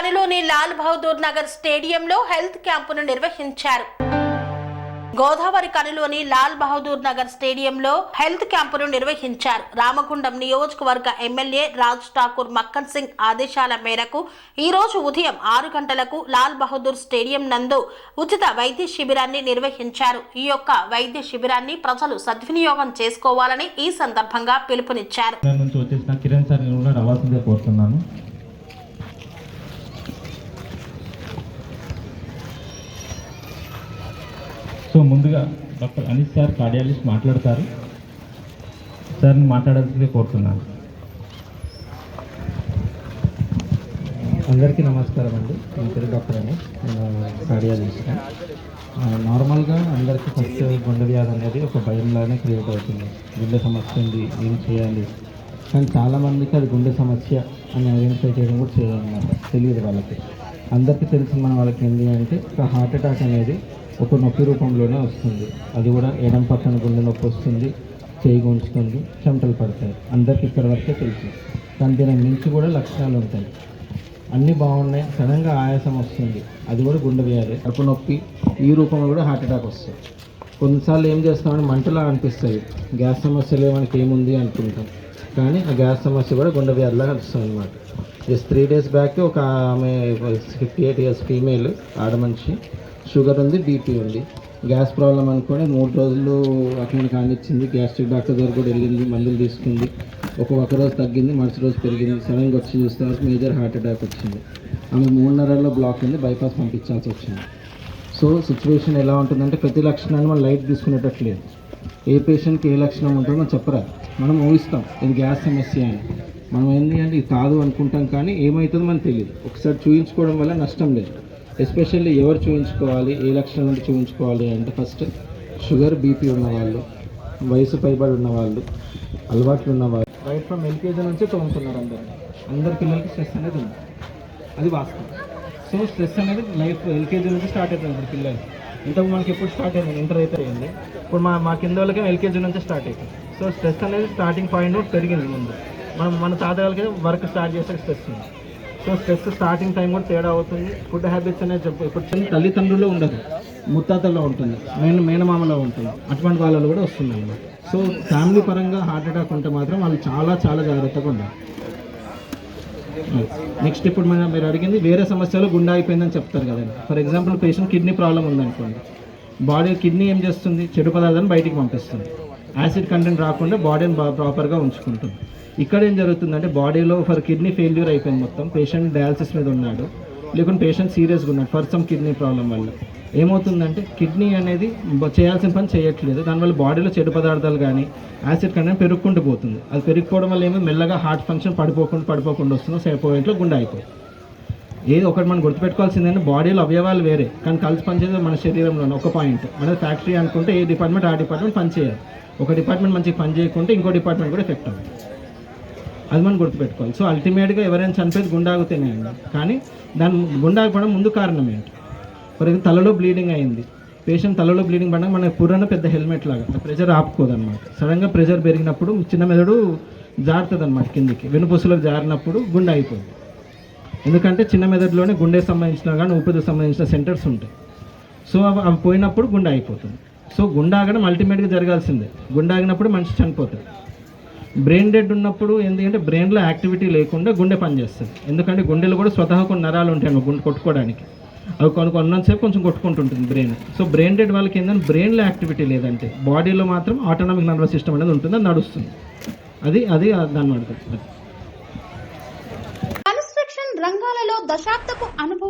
గోదావరి లాల్ బహదూర్ నగర్ స్టేడియంలో హెల్త్ క్యాంపును నిర్వహించారు. గోదావరి కనిలోని లాల్ బహదూర్ నగర్ స్టేడియంలో హెల్త్ క్యాంపును నిర్వహించారు. రామగుండం నియోజకవర్గ ఎమ్మెల్యే రాజ్ ఠాకూర్ మక్కన్ సింగ్ ఆదేశాల మేరకు ఈ రోజు ఉదయం ఆరు గంటలకు లాల్ బహదూర్ స్టేడియం నందు ఉచిత వైద్య శిబిరాన్ని నిర్వహించారు. ఈ యొక్క వైద్య శిబిరాన్ని ప్రజలు సద్వినియోగం చేసుకోవాలని ఈ సందర్భంగా పిలుపునిచ్చారు తెలంగాణ నుంచి వచ్చేసిన కిరణ్ సార్ నేను కూడా రావాల్సిందే కోరుతున్నాను సో ముందుగా డాక్టర్ అనిత్ సార్ కార్డియాలజిస్ట్ మాట్లాడతారు. సార్ని మాట్లాడాల్సిందే కోరుతున్నాను. అందరికీ నమస్కారం అండి. నా పేరు డాక్టర్ అని కార్డియాలజిస్ట్. నార్మల్గా అందరికీ ఫస్ట్ గుండె వ్యాధి అనేది ఒక భయంలానే క్రియేట్ అవుతుంది. గుండె సమస్య ఉంది ఏం చేయాలి? కానీ చాలామందికి అది గుండె సమస్య అని ఐడెంటిఫై చేయడం కూడా చేయాలన్నమాట తెలియదు వాళ్ళకి. అందరికీ తెలిసిన మన వాళ్ళకి ఏంటి అంటే ఒక హార్ట్ అటాక్ అనేది ఒక నొప్పి రూపంలోనే వస్తుంది. అది కూడా ఎడం పక్కన గుండె నొప్పి వస్తుంది. చేయి గుంజుతుంది. చెమటలు పడతాయి. అందరికి ఇక్కడి వరకే తెలుసు. కానీ దీనికి మించి కూడా లక్షణాలు ఉంటాయి. అన్నీ బాగున్నాయి. సడన్గా ఆయాసం వస్తుంది. అది కూడా గుండె వ్యాధి. కడుపు నొప్పి ఈ రూపంలో కూడా హార్ట్ అటాక్ వస్తుంది. కొన్నిసార్లు ఏం చేస్తామని మంటలా అనిపిస్తాయి గ్యాస్ సమస్యలు మనకి ఏముంది అనుకుంటాం. కానీ ఆ గ్యాస్ సమస్య కూడా గుండె వ్యాధిలా వస్తుంది అనమాట జస్ట్ త్రీ డేస్ బ్యాక్ ఒక ఆమె ఫిఫ్టీ ఎయిట్ ఇయర్స్ ఫీమేల్ ఆడ మనిషి. షుగర్ ఉంది బీపీ ఉంది. గ్యాస్ ప్రాబ్లం అనుకోండి మూడు రోజులు అక్కడ కానిచ్చింది గ్యాస్ట్రిక్ డాక్టర్ దగ్గర కూడా వెళ్ళింది మందులు తీసుకుంది. ఒక ఒక రోజు తగ్గింది మరుసటి రోజు పెరిగింది. సడన్గా వచ్చి చూస్తే వరకు మేజర్ హార్ట్ అటాక్ వచ్చింది. ఆమె మూడున్నరలో బ్లాక్ అయింది బైపాస్ పంపించాల్సి వచ్చింది. సో సిచ్యువేషన్ ఎలా ఉంటుందంటే ప్రతి లక్షణాన్ని మనం లైట్ తీసుకునేటట్లేదు ఏ పేషెంట్కి ఏ లక్షణం ఉంటుందో మనం చెప్పరా మనం ఊహిస్తాం ఇది గ్యాస్ సమస్య అని. మనం ఏంటి అంటే ఇది కాదు అనుకుంటాం కానీ ఏమవుతుందో మనకు తెలియదు ఒకసారి చూయించుకోవడం వల్ల నష్టం లేదు. ఎస్పెషల్లీ ఎవరు చూపించుకోవాలి ఏ లక్షణాలు ఉంటే చూపించుకోవాలి అంటే ఫస్ట్ షుగర్ బీపీ ఉన్నవాళ్ళు వయసు పైబడి ఉన్నవాళ్ళు అలవాట్లు ఉన్నవాళ్ళు. రైట్ ఫ్రమ్ ఎల్కేజీ నుంచి తోముతున్నారు అందరు అందరి పిల్లలకి స్ట్రెస్ అనేది ఉంది. అది వాస్తవం. సో స్ట్రెస్ అనేది లైఫ్ ఎల్కేజీ నుంచి స్టార్ట్ అవుతుంది ఇప్పుడు పిల్లలు. ఇంతకు మనకి ఎప్పుడు స్టార్ట్ అయింది? ఇంటర్ అయితే అయింది. ఇప్పుడు మా మా కింద వాళ్ళకి ఎల్కేజీ నుంచి స్టార్ట్ అవుతుంది. సో స్ట్రెస్ అనేది స్టార్టింగ్ పాయింట్ పెరిగింది ముందు. మనం మన తాతగారికి వర్క్ స్టార్ట్ చేసే స్ట్రెస్ ఉంది. సో స్ట్రెస్ స్టార్టింగ్ టైం కూడా తేడా అవుతుంది. ఫుడ్ హ్యాబిట్స్ అనేది చెప్పు ఇప్పుడు చిన్న తల్లిదండ్రుల్లో ఉండదు. ముత్తాతల్లో ఉంటుంది. మేన మేనమామలో ఉంటుంది. అటువంటి వాళ్ళలో కూడా వస్తుంది సో ఫ్యామిలీ పరంగా హార్ట్ అటాక్ ఉంటే మాత్రం వాళ్ళు చాలా చాలా జాగ్రత్తగా ఉండాలి. నెక్స్ట్ ఇప్పుడు మనం మీరు అడిగింది వేరే సమస్యలు గుండె అయిపోయిందని చెప్తారు కదండి. For example patient kidney problem ఉందనుకోండి. బాడీ కిడ్నీ ఏం చేస్తుంది? చెడు పదార్థాన్ని బయటికి పంపిస్తుంది. యాసిడ్ కంటెంట్ రాకుండా బాడీని బా ప్రాపర్గా ఉంచుకుంటుంది. ఇక్కడ ఏం జరుగుతుందంటే బాడీలో ఫర్ కిడ్నీ ఫెయిల్యూర్ అయిపోయింది మొత్తం. పేషెంట్ డయాలసిస్ మీద ఉన్నాడు. లేకుంటే పేషెంట్ సీరియస్గా ఉన్నాడు. ఫర్ సమ్ కిడ్నీ ప్రాబ్లం వల్ల. ఏమవుతుందంటే కిడ్నీ అనేది చేయాల్సిన పని చేయట్లేదు. దానివల్ల బాడీలో చెడు పదార్థాలు కానీ యాసిడ్ కంటెంట్ పెరుగుకుంటూ పోతుంది. అది పెరిగిపోవడం వల్ల ఏమో? మెల్లగా హార్ట్ ఫంక్షన్ పడిపోకుండా పడిపోకుండా వస్తుంది. సేపు పాయింట్లో గుండె అయిపోతుంది ఏది ఒకటి మనం గుర్తుపెట్టుకోవాల్సింది బాడీలో అవయవాలు వేరే. కానీ కలిసి పనిచేసేది మన శరీరంలోనే ఒక పాయింట్ మన ఫ్యాక్టరీ అనుకుంటే ఏ డిపార్ట్మెంట్ ఆ డిపార్ట్మెంట్ పనిచేయాలి ఒక డిపార్ట్మెంట్ మంచిగా పని చేయకుంటే ఇంకో డిపార్ట్మెంట్ కూడా ఎఫెక్ట్ అవుతుంది. అది మనం గుర్తుపెట్టుకోవాలి. సో అల్టిమేట్గా ఎవరైనా చనిపోయేది గుండాగుతేనే అండి కానీ దాని గుండాగిపోవడం ముందు కారణం ఏంటి? ఫర్ ఎగ్జాంపుల్ తలలో బ్లీడింగ్ అయింది. పేషెంట్ తలలో బ్లీడింగ్ పడడం మన పురాణ పెద్ద హెల్మెట్ లాగా ప్రెషర్ ఆపుకోదన్నమాట. సడన్గా ప్రెషర్ పెరిగినప్పుడు చిన్న మెదడు జారుతుంది అనమాట కిందికి వెనుపూసలకు జారినప్పుడు గుండె అయిపోతుంది ఎందుకంటే చిన్న మెదడులోనే గుండెకి సంబంధించిన కానీ ఊపిరికి సంబంధించిన సెంటర్స్ ఉంటాయి. సో అవి అవి పోయినప్పుడు గుండె అయిపోతుంది. సో గుండె ఆగడం అల్టిమేట్గా జరగాల్సిందే. గుండె ఆగినప్పుడు మనిషి చనిపోతుంది బ్రెయిన్ డెడ్ ఉన్నప్పుడు ఎందుకంటే బ్రెయిన్లో యాక్టివిటీ లేకుండా గుండె పనిచేస్తుంది. ఎందుకంటే గుండెలో కూడా స్వతహా కొన్ని నరాలు ఉంటాయి గుండె కొట్టుకోవడానికి. అవి కొన్ని కొన్నంతసేపు కొంచెం కొట్టుకుంటుంటుంది బ్రెయిన్ సో బ్రెయిన్ డెడ్ వాళ్ళకి ఏంటంటే బ్రెయిన్లో యాక్టివిటీ లేదంటే బాడీలో మాత్రం ఆటోనామిక్ నర్వస్ సిస్టమ్ అనేది ఉంటుంది అది నడుస్తుంది. అది అది దాన్ని కన్స్ట్రక్షన్ రంగాలలో దశాబ్దపు అనుభవం